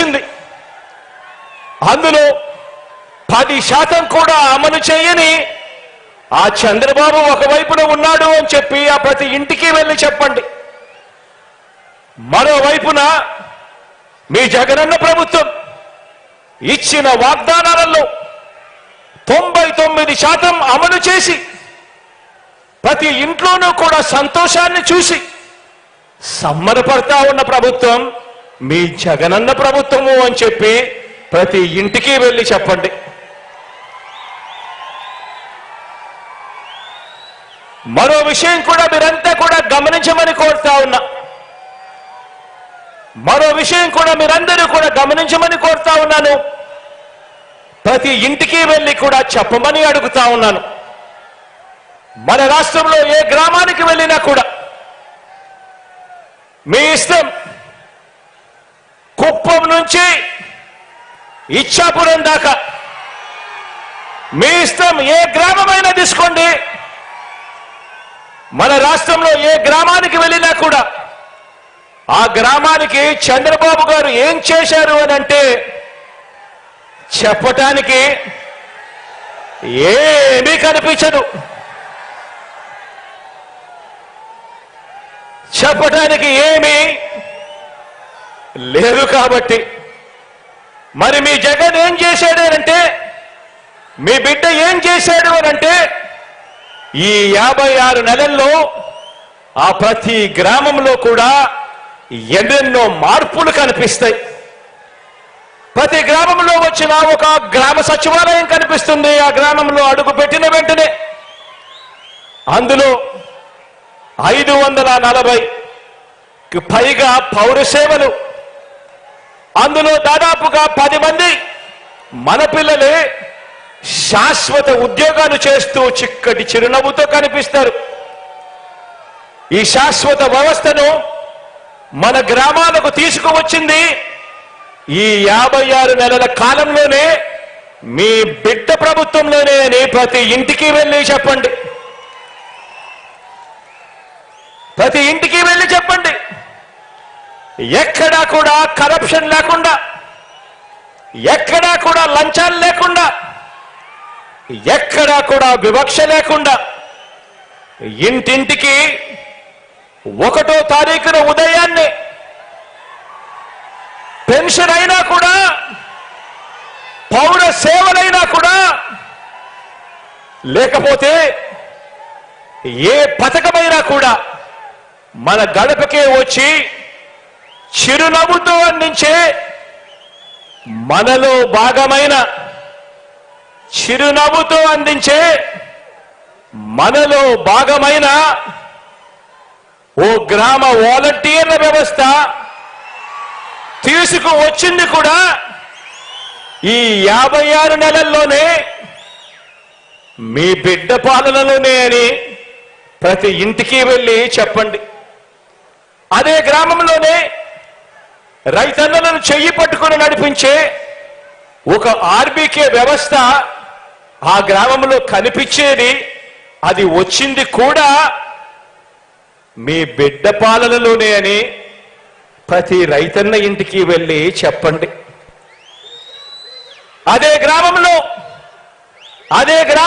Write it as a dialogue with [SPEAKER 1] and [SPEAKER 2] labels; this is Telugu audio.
[SPEAKER 1] వచ్చింది. అందులో పది శాతం కూడా అమలు చేయని ఆ చంద్రబాబు ఒకవైపున ఉన్నాడు అని చెప్పి ఆ ప్రతి ఇంటికి వెళ్ళి చెప్పండి. మరోవైపున మీ జగనన్న ప్రభుత్వం ఇచ్చిన వాగ్దానాలలో తొంభై తొమ్మిది శాతం అమలు చేసి ప్రతి ఇంట్లోనూ కూడా సంతోషాన్ని చూసి సమ్మరపడతా ఉన్న ప్రభుత్వం మీ జగనన్న ప్రభుత్వము అని చెప్పి ప్రతి ఇంటికి వెళ్ళి చెప్పండి. మరో విషయం కూడా మీరంతా కూడా గమనించమని కోరుతా ఉన్నా. మరో విషయం కూడా మీరందరూ కూడా గమనించమని కోరుతా ఉన్నాను. ప్రతి ఇంటికి వెళ్ళి కూడా చెప్పమని అడుగుతా ఉన్నాను. మన రాష్ట్రంలో ఏ గ్రామానికి వెళ్ళినా కూడా మీ ఇష్టం ఇచ్చాపురం దాకా మీ ఇష్టం ఏ గ్రామమైనా తీసుకోండి. మన రాష్ట్రంలో ఏ గ్రామానికి వెళ్ళినా కూడా ఆ గ్రామానికి చంద్రబాబు గారు ఏం చేశారు అని అంటే చెప్పటానికి ఏమీ కనిపించదు. చెప్పటానికి ఏమీ లేదు కాబట్టి మరి మీ జగన్ ఏం చేశాడు అంటే మీ బిడ్డ ఏం చేశాడు అంటే ఈ యాభై ఆరు నెలల్లో ఆ ప్రతి గ్రామంలో కూడా ఎన్నెన్నో మార్పులు కనిపిస్తాయి. ప్రతి గ్రామంలో వచ్చిన ఒక గ్రామ సచివాలయం కనిపిస్తుంది ఆ గ్రామంలో అడుగు పెట్టిన వెంటనే. అందులో ఐదు వందల నలభై పైగా పౌర సేవలు అందులో దాదాపుగా పది మంది మన పిల్లలే శాశ్వత ఉద్యోగాలు చేస్తూ చిక్కటి చిరునవ్వుతో కనిపిస్తారు. ఈ శాశ్వత వ్యవస్థను మన గ్రామాలకు తీసుకువచ్చింది ఈ యాభై ఆరు నెలల కాలంలోనే మీ బిడ్డ ప్రభుత్వంలోనే అని ప్రతి ఇంటికి వెళ్ళి చెప్పండి. ప్రతి ఇంటికి వెళ్ళి చెప్పండి. ఎక్కడా కూడా కరప్షన్ లేకుండా ఎక్కడా కూడా లంచాలు లేకుండా ఎక్కడా కూడా వివక్ష లేకుండా ఇంటింటికి ఒకటో తారీఖున ఉదయాన్నే పెన్షన్ అయినా కూడా పౌర సేవలైనా కూడా లేకపోతే ఏ పథకమైనా కూడా మన గడపకే వచ్చి చిరునవ్వుతో అందించే మనలో భాగమైన చిరునవ్వుతో అందించే మనలో భాగమైన ఓ గ్రామ వాలంటీర్ల వ్యవస్థ తీసుకువచ్చింది కూడా ఈ యాభై ఆరు నెలల్లోనే మీ బిడ్డ పాలనలోనే అని ప్రతి ఇంటికి వెళ్ళి చెప్పండి. అదే గ్రామంలోనే రైతన్నలను చెయ్యి పట్టుకుని నడిపించే ఒక ఆర్బీకే వ్యవస్థ ఆ గ్రామంలో కనిపించేది అది వచ్చింది కూడా మీ బిడ్డ పాలనలోనే అని ప్రతి రైతన్న ఇంటికి వెళ్ళి చెప్పండి. అదే గ్రామంలో అదే గ్రామ